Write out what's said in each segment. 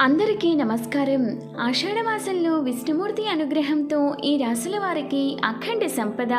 అందరికీ నమస్కారం. ఆషాఢమాసంలో విష్ణుమూర్తి అనుగ్రహంతో ఈ రాశుల వారికి అఖండ సంపద.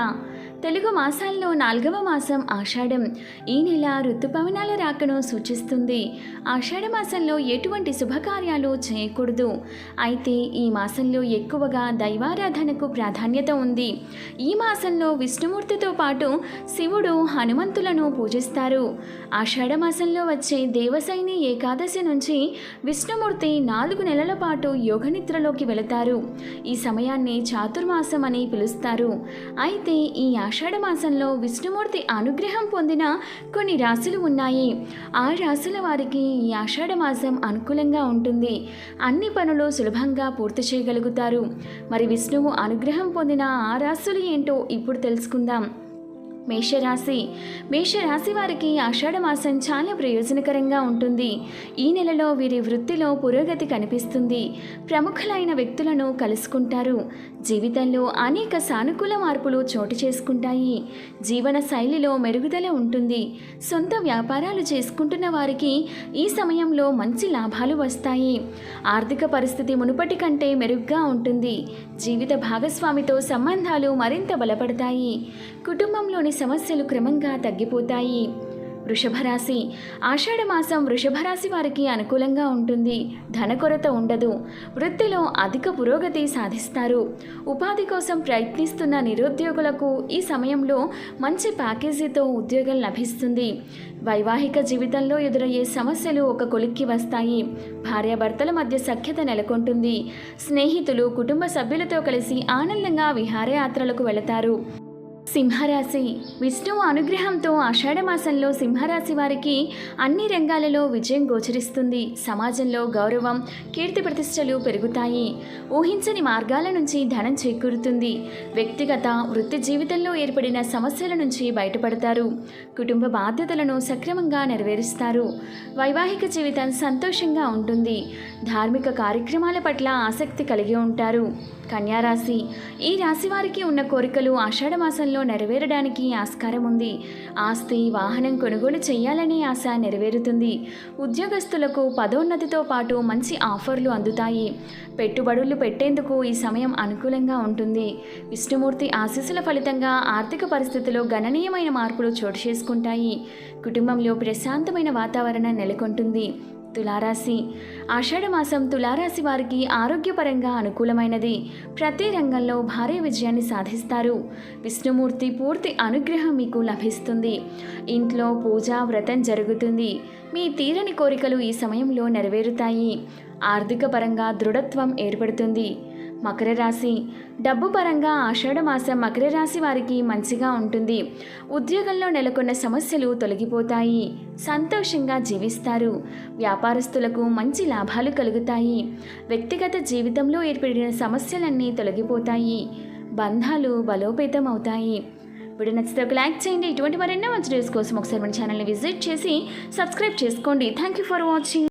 తెలుగు మాసాల్లో నాలుగవ మాసం ఆషాఢం. ఈ నెల ఋతుపవనాల రాకను సూచిస్తుంది. ఆషాఢ మాసంలో ఎటువంటి శుభకార్యాలు చేయకూడదు. అయితే ఈ మాసంలో ఎక్కువగా దైవారాధనకు ప్రాధాన్యత ఉంది. ఈ మాసంలో విష్ణుమూర్తితో పాటు శివుడు హనుమంతులను పూజిస్తారు. ఆషాఢ మాసంలో వచ్చే దేవసైని ఏకాదశి నుంచి విష్ణుమూర్తి నాలుగు నెలల పాటు యోగనిద్రలోకి వెళతారు. ఈ సమయాన్ని చాతుర్మాసం అని పిలుస్తారు. అయితే ఈ ఆషాఢ మాసంలో విష్ణుమూర్తి అనుగ్రహం పొందిన కొన్ని రాశులు ఉన్నాయి. ఆ రాశుల వారికి ఈ ఆషాఢ మాసం అనుకూలంగా ఉంటుంది. అన్ని పనులు సులభంగా పూర్తి చేయగలుగుతారు. మరి విష్ణువు అనుగ్రహం పొందిన ఆ రాశులు ఏంటో ఇప్పుడు తెలుసుకుందాం. మేషరాశి. మేషరాశి వారికి ఆషాఢ మాసం చాలా ప్రయోజనకరంగా ఉంటుంది. ఈ నెలలో వీరి వృత్తిలో పురోగతి కనిపిస్తుంది. ప్రముఖులైన వ్యక్తులను కలుసుకుంటారు. జీవితంలో అనేక సానుకూల మార్పులు చోటు చేసుకుంటాయి. జీవన శైలిలో మెరుగుదల ఉంటుంది. సొంత వ్యాపారాలు చేసుకుంటున్న వారికి ఈ సమయంలో మంచి లాభాలు వస్తాయి. ఆర్థిక పరిస్థితి మునుపటి కంటే మెరుగ్గా ఉంటుంది. జీవిత భాగస్వామితో సంబంధాలు మరింత బలపడతాయి. కుటుంబంలోని సమస్యలు క్రమంగా తగ్గిపోతాయి. వృషభరాశి. ఆషాఢమాసం ఆషాఢ మాసం వారికి అనుకూలంగా ఉంటుంది. ధన కొరత ఉండదు. వృత్తిలో అధిక పురోగతి సాధిస్తారు. ఉపాధి కోసం ప్రయత్నిస్తున్న నిరుద్యోగులకు ఈ సమయంలో మంచి ప్యాకేజీతో ఉద్యోగం లభిస్తుంది. వైవాహిక జీవితంలో ఎదురయ్యే సమస్యలు ఒక కొలిక్కి వస్తాయి. భార్యాభర్తల మధ్య సఖ్యత నెలకొంటుంది. స్నేహితులు కుటుంబ సభ్యులతో కలిసి ఆనందంగా విహారయాత్రలకు వెళతారు. సింహరాశి. విష్ణువు అనుగ్రహంతో ఆషాఢ మాసంలో సింహరాశి వారికి అన్ని రంగాలలో విజయం గోచరిస్తుంది. సమాజంలో గౌరవం కీర్తి ప్రతిష్టలు పెరుగుతాయి. ఊహించని మార్గాల నుంచి ధనం చేకూరుతుంది. వ్యక్తిగత వృత్తి జీవితంలో ఏర్పడిన సమస్యల నుంచి బయటపడతారు. కుటుంబ బాధ్యతలను సక్రమంగా నెరవేరుస్తారు. వైవాహిక జీవితం సంతోషంగా ఉంటుంది. ధార్మిక కార్యక్రమాల పట్ల ఆసక్తి కలిగి ఉంటారు. కన్యారాశి. ఈ రాశి వారికి ఉన్న కోరికలు ఆషాఢ మాసంలో నెరవేరడానికి ఆస్కారం ఉంది. ఆస్తి వాహనం కొనుగోలు చేయాలనే ఆశ నెరవేరుతుంది. ఉద్యోగస్తులకు పదోన్నతితో పాటు మంచి ఆఫర్లు అందుతాయి. పెట్టుబడులు పెట్టేందుకు ఈ సమయం అనుకూలంగా ఉంటుంది. విష్ణుమూర్తి ఆశీస్సుల ఫలితంగా ఆర్థిక పరిస్థితిలో గణనీయమైన మార్పులు చోటు చేసుకుంటాయి. కుటుంబంలో ప్రశాంతమైన వాతావరణం నెలకొంటుంది. తులారాశి. ఆషాఢ మాసం తులారాశి వారికి ఆరోగ్యపరంగా అనుకూలమైనది. ప్రతి రంగంలో భారీ విజయాన్ని సాధిస్తారు. విష్ణుమూర్తి పూర్తి అనుగ్రహం మీకు లభిస్తుంది. ఇంట్లో పూజ వ్రతం జరుగుతుంది. మీ తీరని కోరికలు ఈ సమయంలో నెరవేరుతాయి. ఆర్థిక పరంగా దృఢత్వం ఏర్పడుతుంది. మకర రాశి. డబ్బు పరంగా ఆషాఢ మాసం మకర రాశి వారికి మంచిగా ఉంటుంది. ఉద్యోగంలో నెలకొన్న సమస్యలు తొలగిపోతాయి. సంతోషంగా జీవిస్తారు. వ్యాపారస్తులకు మంచి లాభాలు కలుగుతాయి. వ్యక్తిగత జీవితంలో ఏర్పడిన సమస్యలన్నీ తొలగిపోతాయి. బంధాలు బలోపేతం అవుతాయి. వీడియో నచ్చితే ఒక లైక్ చేయండి. ఇటువంటి మరెన్నో మంచి న్యూస్ కోసం ఒకసారి మన ఛానల్ని విజిట్ చేసి సబ్స్క్రైబ్ చేసుకోండి. Thank you for watching